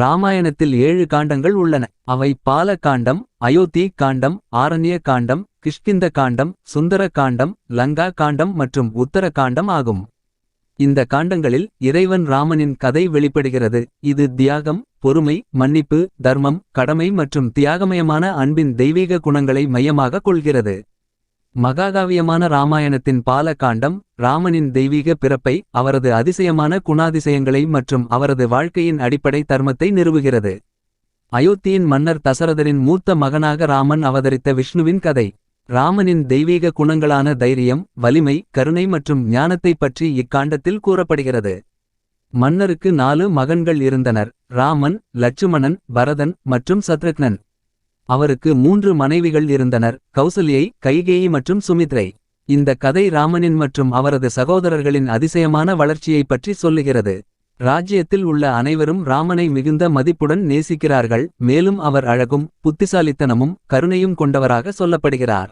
ராமாயணத்தில் ஏழு காண்டங்கள் உள்ளன. அவை பால காண்டம் அயோத்தி காண்டம் ஆரண்ய காண்டம் கிஷ்கிந்த காண்டம் சுந்தர காண்டம் லங்கா காண்டம் மற்றும் உத்தர காண்டம் ஆகும். இந்த காண்டங்களில் இறைவன் ராமனின் கதை வெளிப்படுகிறது. இது தியாகம் பொறுமை மன்னிப்பு தர்மம் கடமை மற்றும் தியாகமயமான அன்பின் தெய்வீக குணங்களை மையமாக கொள்கிறது. மகாகாவியமான ராமாயணத்தின் பால காண்டம் ராமனின் தெய்வீக பிறப்பை அவரது அதிசயமான குணாதிசயங்களை மற்றும் அவரது வாழ்க்கையின் அடிப்படை தர்மத்தை நிறுவுகிறது. அயோத்தியின் மன்னர் தசரதரின் மூத்த மகனாக ராமன் அவதரித்த விஷ்ணுவின் கதை. ராமனின் தெய்வீக குணங்களான தைரியம் வலிமை கருணை மற்றும் ஞானத்தைப் பற்றி இக்காண்டத்தில் கூறப்படுகிறது. மன்னருக்கு நாலு மகன்கள் இருந்தனர் ராமன் லட்சுமணன் பரதன் மற்றும் சத்ருக்னன். அவருக்கு மூன்று மனைவிகள் இருந்தனர் கௌசல்யை கைகேயி மற்றும் சுமித்ரை. இந்த கதை ராமனின் மற்றும் அவரது சகோதரர்களின் அதிசயமான வளர்ச்சியைப் பற்றி சொல்லுகிறது. ராஜ்யத்தில் உள்ள அனைவரும் ராமனை மிகுந்த மதிப்புடன் நேசிக்கிறார்கள் மேலும் அவர் அழகும் புத்திசாலித்தனமும் கருணையும் கொண்டவராக சொல்லப்படுகிறார்.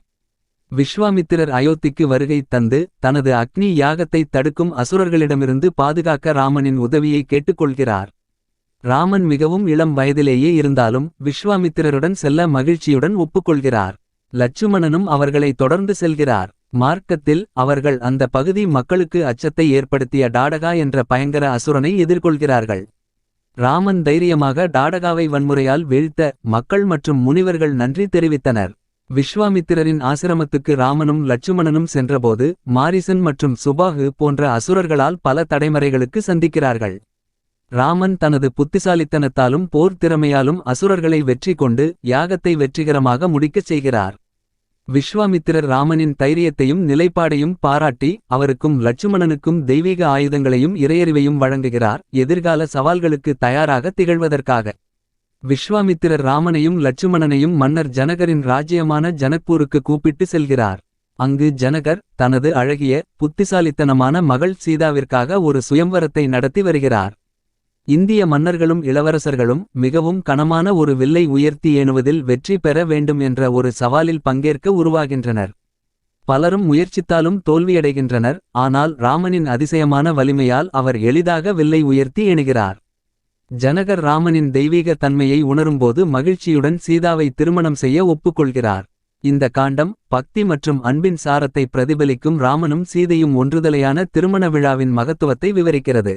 விஸ்வாமித்திரர் அயோத்திக்கு வருகை தந்து தனது அக்னி யாகத்தைத் தடுக்கும் அசுரர்களிடமிருந்து பாதுகாக்க ராமனின் உதவியை கேட்டுக்கொள்கிறார். ராமன் மிகவும் இளம் வயதிலேயே இருந்தாலும் விஸ்வாமித்திரருடன் செல்ல மகிழ்ச்சியுடன் ஒப்புக்கொள்கிறார். லட்சுமணனும் அவர்களை தொடர்ந்து செல்கிறார். மார்க்கத்தில் அவர்கள் அந்த பகுதி மக்களுக்கு அச்சத்தை ஏற்படுத்திய டாடகா என்ற பயங்கர அசுரனை எதிர்கொள்கிறார்கள். ராமன் தைரியமாக டாடகாவை வன்முறையால் வீழ்த்த மக்கள் மற்றும் முனிவர்கள் நன்றி தெரிவித்தனர். விஸ்வாமித்திரரின் ஆசிரமத்துக்கு ராமனும் லட்சுமணனும் சென்றபோது மாரிசன் மற்றும் சுபாகு போன்ற அசுரர்களால் பல தடைமறைகளுக்கு சந்திக்கிறார்கள். ராமன் தனது புத்திசாலித்தனத்தாலும் போர் திறமையாலும் அசுரர்களை வெற்றி கொண்டு யாகத்தை வெற்றிகரமாக முடிக்கச் செய்கிறார். விஸ்வாமித்திரர் ராமனின் தைரியத்தையும் நிலைப்பாடையும் பாராட்டி அவருக்கும் லட்சுமணனுக்கும் தெய்வீக ஆயுதங்களையும் இறையறிவையும் வழங்குகிறார் எதிர்கால சவால்களுக்கு தயாராக திகழ்வதற்காக. விஸ்வாமித்திரர் ராமனையும் லட்சுமணனையும் மன்னர் ஜனகரின் ராஜ்யமான ஜனக்பூருக்கு கூப்பிட்டு செல்கிறார். அங்கு ஜனகர் தனது அழகிய புத்திசாலித்தனமான மகள் சீதாவிற்காக ஒரு சுயம்வரத்தை நடத்தி வருகிறார். இந்திய மன்னர்களும் இளவரசர்களும் மிகவும் கனமான ஒரு வில்லை உயர்த்தி ஏணுவதில் வெற்றி பெற வேண்டும் என்ற ஒரு சவாலில் பங்கேற்க உருவாகின்றனர். பலரும் முயற்சித்தாலும் தோல்வியடைகின்றனர் ஆனால் ராமனின் அதிசயமான வலிமையால் அவர் எளிதாக வில்லை உயர்த்தி எணுகிறார் ஜனகர் ராமனின் தெய்வீக தன்மையை உணரும்போது மகிழ்ச்சியுடன் சீதாவை திருமணம் செய்ய ஒப்புக்கொள்கிறார். இந்த காண்டம் பக்தி மற்றும் அன்பின் சாரத்தை பிரதிபலிக்கும் ராமனும் சீதையும் ஒன்றுதலையான திருமண விழாவின் மகத்துவத்தை விவரிக்கிறது.